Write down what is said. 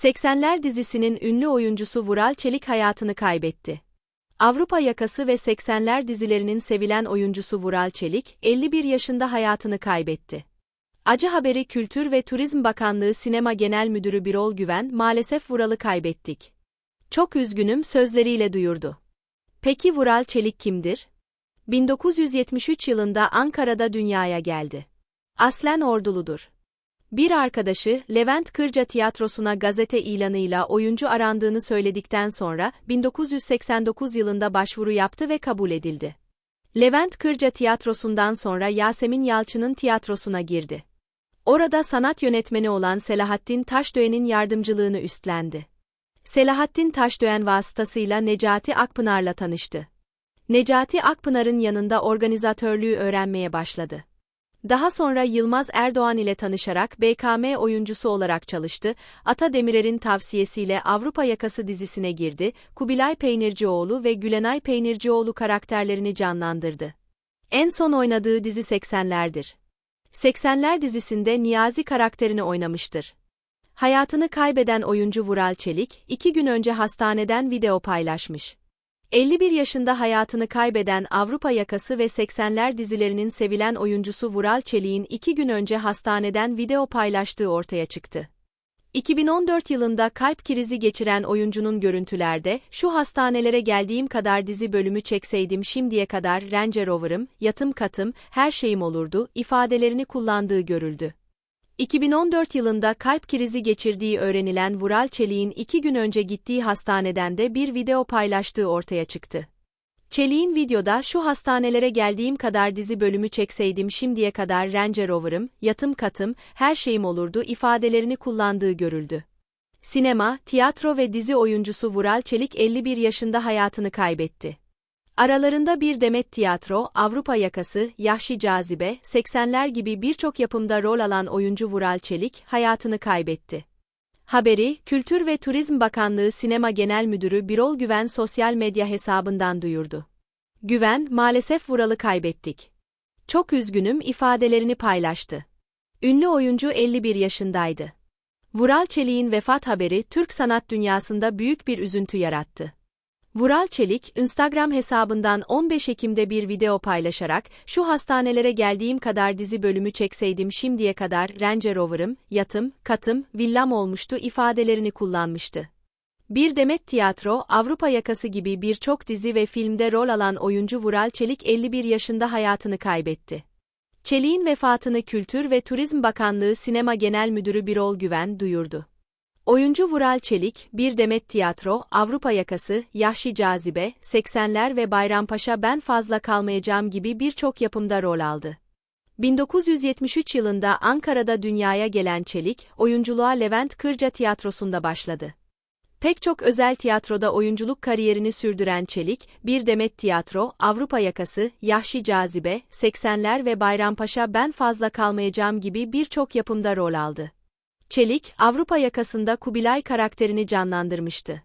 80'ler dizisinin ünlü oyuncusu Vural Çelik hayatını kaybetti. Avrupa Yakası ve 80'ler dizilerinin sevilen oyuncusu Vural Çelik, 51 yaşında hayatını kaybetti. Acı haberi Kültür ve Turizm Bakanlığı Sinema Genel Müdürü Birol Güven, maalesef Vural'ı kaybettik. Çok üzgünüm sözleriyle duyurdu. Peki Vural Çelik kimdir? 1973 yılında Ankara'da dünyaya geldi. Aslen orduludur. Bir arkadaşı, Levent Kırca tiyatrosuna gazete ilanıyla oyuncu arandığını söyledikten sonra, 1989 yılında başvuru yaptı ve kabul edildi. Levent Kırca tiyatrosundan sonra Yasemin Yalçın'ın tiyatrosuna girdi. Orada sanat yönetmeni olan Selahattin Taşdöğen'in yardımcılığını üstlendi. Selahattin Taşdöğen vasıtasıyla Necati Akpınar'la tanıştı. Necati Akpınar'ın yanında organizatörlüğü öğrenmeye başladı. Daha sonra Yılmaz Erdoğan ile tanışarak BKM oyuncusu olarak çalıştı, Ata Demirer'in tavsiyesiyle Avrupa Yakası dizisine girdi, Kubilay Peynircioğlu ve Gülenay Peynircioğlu karakterlerini canlandırdı. En son oynadığı dizi 80'lerdir. 80'ler dizisinde Niyazi karakterini oynamıştır. Hayatını kaybeden oyuncu Vural Çelik, iki gün önce hastaneden video paylaşmış. 51 yaşında hayatını kaybeden Avrupa Yakası ve 80'ler dizilerinin sevilen oyuncusu Vural Çelik'in iki gün önce hastaneden video paylaştığı ortaya çıktı. 2014 yılında kalp krizi geçiren oyuncunun görüntülerde, şu hastanelere geldiğim kadar dizi bölümü çekseydim şimdiye kadar Range Rover'ım, yatım katım, her şeyim olurdu, ifadelerini kullandığı görüldü. 2014 yılında kalp krizi geçirdiği öğrenilen Vural Çelik'in iki gün önce gittiği hastaneden de bir video paylaştığı ortaya çıktı. Çelik'in videoda şu hastanelere geldiğim kadar dizi bölümü çekseydim şimdiye kadar Range Rover'ım, yatım katım, her şeyim olurdu ifadelerini kullandığı görüldü. Sinema, tiyatro ve dizi oyuncusu Vural Çelik 51 yaşında hayatını kaybetti. Aralarında bir demet tiyatro, Avrupa yakası, Yahşi Cazibe, 80'ler gibi birçok yapımda rol alan oyuncu Vural Çelik, hayatını kaybetti. Haberi, Kültür ve Turizm Bakanlığı Sinema Genel Müdürü Birol Güven sosyal medya hesabından duyurdu. Güven, maalesef Vural'ı kaybettik. Çok üzgünüm ifadelerini paylaştı. Ünlü oyuncu 51 yaşındaydı. Vural Çelik'in vefat haberi Türk sanat dünyasında büyük bir üzüntü yarattı. Vural Çelik, Instagram hesabından 15 Ekim'de bir video paylaşarak, şu hastanelere geldiğim kadar dizi bölümü çekseydim şimdiye kadar Range Rover'ım, yatım, katım, villam olmuştu ifadelerini kullanmıştı. Bir Demet Tiyatro, Avrupa Yakası gibi birçok dizi ve filmde rol alan oyuncu Vural Çelik 51 yaşında hayatını kaybetti. Çelik'in vefatını Kültür ve Turizm Bakanlığı Sinema Genel Müdürü Birol Güven duyurdu. Oyuncu Vural Çelik, Bir Demet Tiyatro, Avrupa Yakası, Yahşi Cazibe, 80'ler ve Bayrampaşa Ben Fazla Kalmayacağım gibi birçok yapımda rol aldı. 1973 yılında Ankara'da dünyaya gelen Çelik, oyunculuğa Levent Kırca Tiyatrosu'nda başladı. Pek çok özel tiyatroda oyunculuk kariyerini sürdüren Çelik, Bir Demet Tiyatro, Avrupa Yakası, Yahşi Cazibe, 80'ler ve Bayrampaşa Ben Fazla Kalmayacağım gibi birçok yapımda rol aldı. Çelik, Avrupa yakasında Kubilay karakterini canlandırmıştı.